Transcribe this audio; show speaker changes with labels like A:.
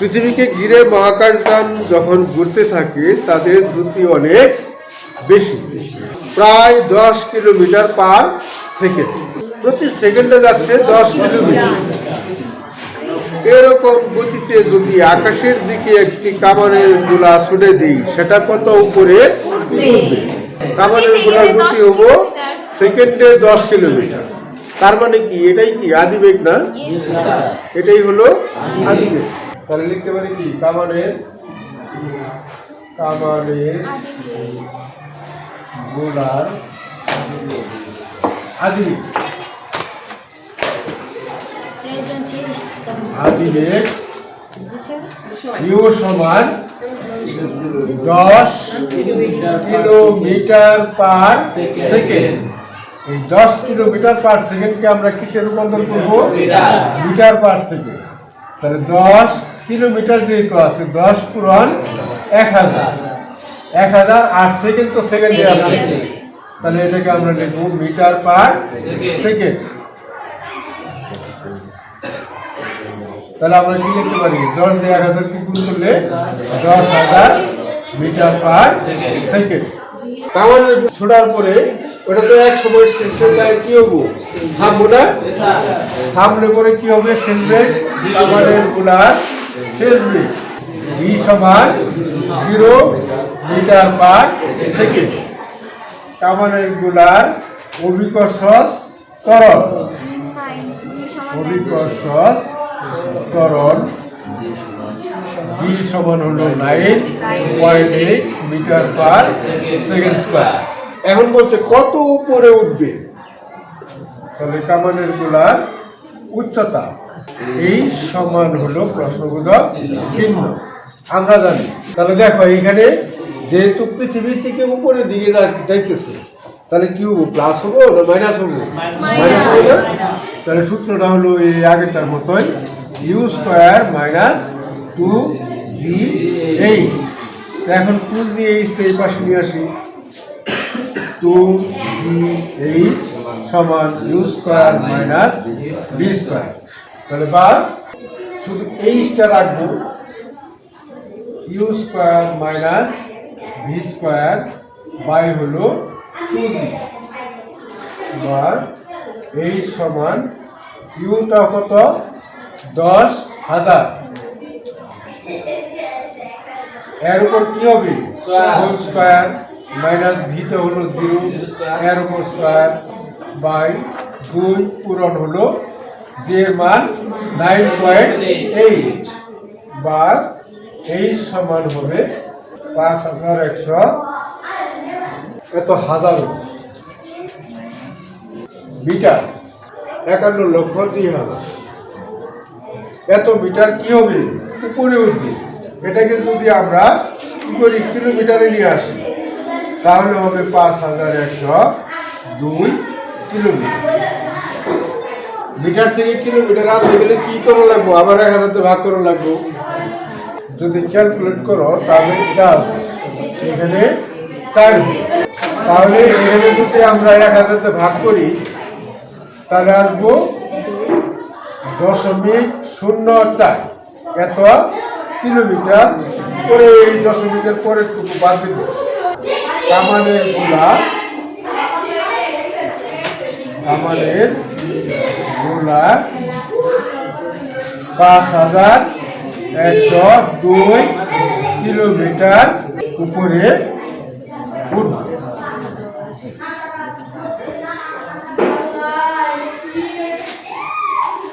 A: পৃথিবীকে ঘিরে মহাকাশযান যখন ঘুরতে থাকে তাদের দ্রুতি অনেক বেশি। প্রায় দশ কিলোমিটার পার সেকেন্ড। প্রতি সেকেন্ডে যাচ্ছে দশ কিলোমিটার। এরকম গতিতে যদি আকাশের দিকে একটি কামানের গোলা ছুড়ে দিই সেটা কত উপরে? কামানের গোলার গতি হব সেকেন্ডে দশ কিলোমিটার। তার মানে কি? এটাই কি আদিবেগ না? এটাই হলো আদিবেগ। তাহলে লিখতে পারি কি? কামানের কামানের গোলার আদিবেগ। ইউ সমান দশ কিলোমিটার পার সেকেন্ড। এই দশ কিলোমিটার পার সেকেন্ডকে আমরা কিসে রূপান্তর করব? Metre per second. তাহলে দশ কিলোমিটার যেহেতু আছে দশ পূরণ এক হাজার। এক হাজার আট সেকেন্ড তো সেকেন্ডে আছে তাহলে এটাকে আমরা লিখব মিটার পার সেকেন্ড। তাহলে আমরা কি লিখতে পারি? দশ দিয়ে এক হাজার কি গুণ করলে দশ হাজার মিটার পার সেকেন্ড। কামানের ছোড়ার পরে ওটা তো এক সময় শেষ হয়ে যায় কি হব? থামবো না? থামলে পরে কি হবে? শেষ শেষ বেগ ভি সমান জিরো মিটার পার সেকেন্ড। কামানের গোলার অভিকর্ষজ ত্বরণ। অভিকর্ষজ ত্বরণ জি সমান হলো nine point eight metre per second square. এখন বলছে কত উপরে উঠবে? তাহলে কামানের গোলার উচ্চতা এই সমান হলো প্রশ্নবোধক চিহ্ন আমরা জানি। তাহলে দেখো এখানে যেহেতু পৃথিবী থেকে উপরের দিকে যাইতেছে তাহলে কি হব প্লাস হব না মাইনাস হব? মাইনাস হব না? তাহলে সূত্রটা হলো এই আগেরটার মতোই u square minus two g h এখন টু জি এইচটা এই পাশে নিয়ে আসি। টু জি এইচ সমান u square minus b square তাহলে বা শুধু এইচটা রাখব। U square minus v square by হলো টু জি এবার এই সমান ইউটা কত? দশ হাজার। এর উপর কি হবে? হোল স্কোয়ার মাইনাস ভিটা হলো জিরো এর উপর স্কোয়ার বাই দুই পূরণ হলো যে এর মান নাইন পয়েন্ট এইট বা এইট সমান হবে পাঁচ হাজার একশো এত হাজারো মিটার একান্ন লক্ষ দুই হাজার। এত মিটার কি হবে? উপরে উঠবে। এটাকে যদি আমরা কি করি? কিলোমিটারে নিয়ে আসি। তাহলে হবে পাঁচ হাজার একশো দুই কিলোমিটার। মিটার থেকে কিলোমিটার আনতে গেলে কি করা লাগবো? আবার এক হাজার ভাগ করা লাগবো। যদি ক্যালকুলেট করো, তাহলে এটা এখানে চার। তাহলে এখানে যদি আমরা এক হাজার ভাগ করি, তাহলে আসব দশমিক শূন্য চার। এত কিলোমিটার। পরে এই দশমিকের পরে টুকু বাদ দিল কামানের গোলা কামানের লাখ পাঁচ হাজার একশো দুই কিলোমিটার উপরে উঠবে।